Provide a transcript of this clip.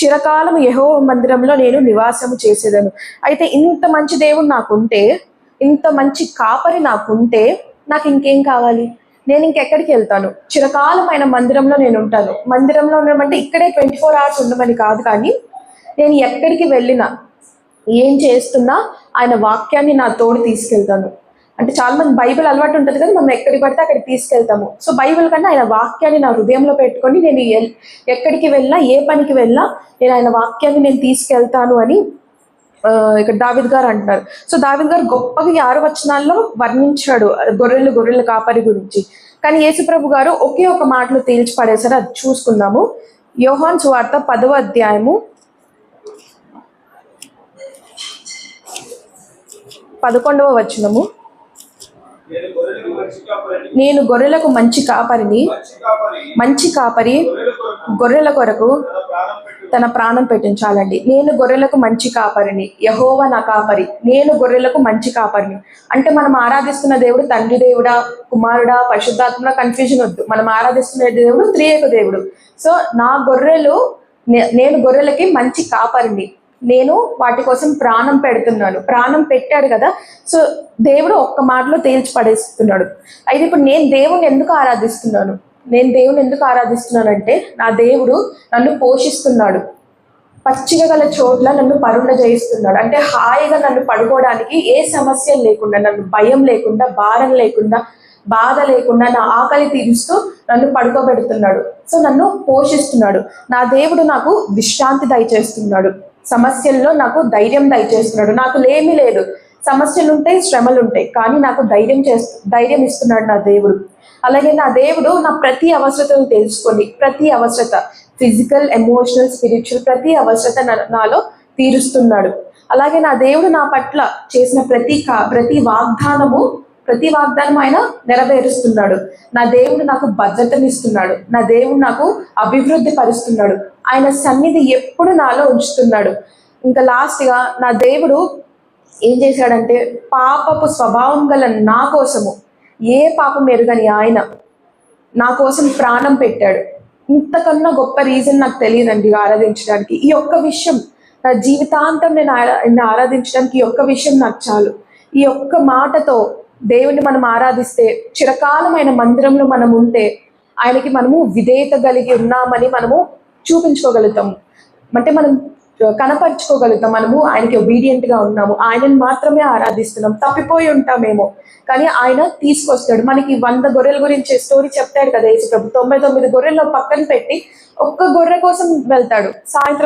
చిరకాలం యహో మందిరంలో నేను నివాసము చేసేదను. అయితే ఇంత మంచి దేవుడు నాకుంటే ఇంత మంచి కాపరి నాకుంటే నాకు ఇంకేం కావాలి? నేను ఇంకెక్కడికి వెళ్తాను? చిరకాలమైన మందిరంలో నేను ఉంటాను. మందిరంలో ఉండమంటే ఇక్కడే ట్వంటీ ఫోర్ అవర్స్ ఉండమని కాదు కానీ నేను ఎక్కడికి వెళ్ళినా ఏం చేస్తున్నా ఆయన వాక్యాన్ని నా తోడు తీసుకెళ్తాను. అంటే చాలా మంది బైబిల్ అలవాటు ఉంటుంది కదా మనం ఎక్కడికి పడితే అక్కడికి తీసుకెళ్తాము. సో బైబిల్ కన్నా ఆయన వాక్యాన్ని నా హృదయంలో పెట్టుకొని నేను ఎక్కడికి వెళ్ళినా ఏ పనికి వెళ్ళినా నేను ఆయన వాక్యాన్ని నేను తీసుకెళ్తాను అని ఇక్కడ దావిద్ గారు అంటున్నారు. సో దావిద్ గారు గొప్పగా ఆరు వచనాల్లో వర్ణించాడు గొర్రెలు గొర్రెల కాపరి గురించి. కానీ యేసుప్రభు గారు ఒకే ఒక మాటలు తేల్చిపడేసారు అది చూసుకుందాము. యోహాన్ సువార్త పదవ అధ్యాయము పదకొండవ వచనము. నేను గొర్రెలకు మంచి కాపరిని మంచి కాపరి గొర్రెల కొరకు తన ప్రాణం పెట్టించాలండి. నేను గొర్రెలకు మంచి కాపరిని యహోవ నా కాపరి. నేను గొర్రెలకు మంచి కాపరిని. అంటే మనం ఆరాధిస్తున్న దేవుడు తండ్రి దేవుడా కుమారుడా పరిశుద్ధాత్మ కన్ఫ్యూజన్ వద్దు. మనం ఆరాధిస్తున్న దేవుడు త్రియేక దేవుడు. సో నా గొర్రెలు నే- నేను గొర్రెలకి మంచి కాపరిని. నేను వాటి కోసం ప్రాణం పెడుతున్నాను. ప్రాణం పెట్టాడు కదా. సో దేవుడు ఒక్క మాటలో తేల్చి పడేస్తున్నాడు. అయితే ఇప్పుడు నేను దేవుని ఎందుకు ఆరాధిస్తున్నాను? నేను దేవుని ఎందుకు ఆరాధిస్తున్నానంటే నా దేవుడు నన్ను పోషిస్తున్నాడు. పచ్చిక గల చోట్ల నన్ను పరుణ చేయిస్తున్నాడు అంటే హాయిగా నన్ను పడుకోవడానికి ఏ సమస్య లేకుండా నన్ను భయం లేకుండా భారం లేకుండా బాధ లేకుండా నా ఆకలి తీరుస్తూ నన్ను పడుకోబెడుతున్నాడు. సో నన్ను పోషిస్తున్నాడు. నా దేవుడు నాకు విశ్రాంతి దయచేస్తున్నాడు. సమస్యల్లో నాకు ధైర్యం దయచేస్తున్నాడు. నాకు లేమి లేదు. సమస్యలు ఉంటాయి శ్రమలు ఉంటాయి కానీ నాకు ధైర్యం చేస్తు ధైర్యం ఇస్తున్నాడు నా దేవుడు. అలాగే నా దేవుడు నా ప్రతి అవసరతను తెలుసుకొని ప్రతి అవసరత ఫిజికల్ ఎమోషనల్ స్పిరిచువల్ ప్రతి అవసరత నాలో తీరుస్తున్నాడు. అలాగే నా దేవుడు నా పట్ల చేసిన ప్రతి కా- ప్రతి వాగ్దానము ప్రతి వాగ్దానం ఆయన నెరవేరుస్తున్నాడు. నా దేవుడు నాకు భద్రతనిస్తున్నాడు. నా దేవుడు నాకు అభివృద్ధి పరుస్తున్నాడు. ఆయన సన్నిధి ఎప్పుడు నాలో ఉంచుతున్నాడు. ఇంకా లాస్ట్గా నా దేవుడు ఏం చేశాడంటే పాపపు స్వభావం గల నా కోసము ఏ పాపం ఎరుగని ఆయన నా కోసం ప్రాణం పెట్టాడు. ఇంతకన్నా గొప్ప రీజన్ నాకు తెలియదండి ఆరాధించడానికి. ఈ ఒక్క విషయం నా జీవితాంతం నేను ఆరా- ఆరాధించడానికి ఈ ఒక్క విషయం నాకు చాలు. ఈ ఒక్క మాటతో దేవుణ్ణి మనం ఆరాధిస్తే చిరకాలమైన మందిరంలో మనం ఉంటే ఆయనకి మనము విధేయత కలిగి ఉన్నామని మనము చూపించుకోగలుగుతాము అంటే మనం కనపరుచుకోగలుగుతాం. మనము ఆయనకి obedient గా ఉన్నాము. ఆయనను మాత్రమే ఆరాధిస్తున్నాం. తప్పిపోయి ఉంటామేమో. కానీ ఆయన తీసుకొస్తాడు. మనకి వంద గొర్రెల గురించి స్టోరీ చెప్తాడు కదా యేసు ప్రభు తొంభై తొమ్మిది గొర్రెల్లో పక్కన పెట్టి ఒక్క గొర్రె కోసం వెళ్తాడు. సాయంత్రం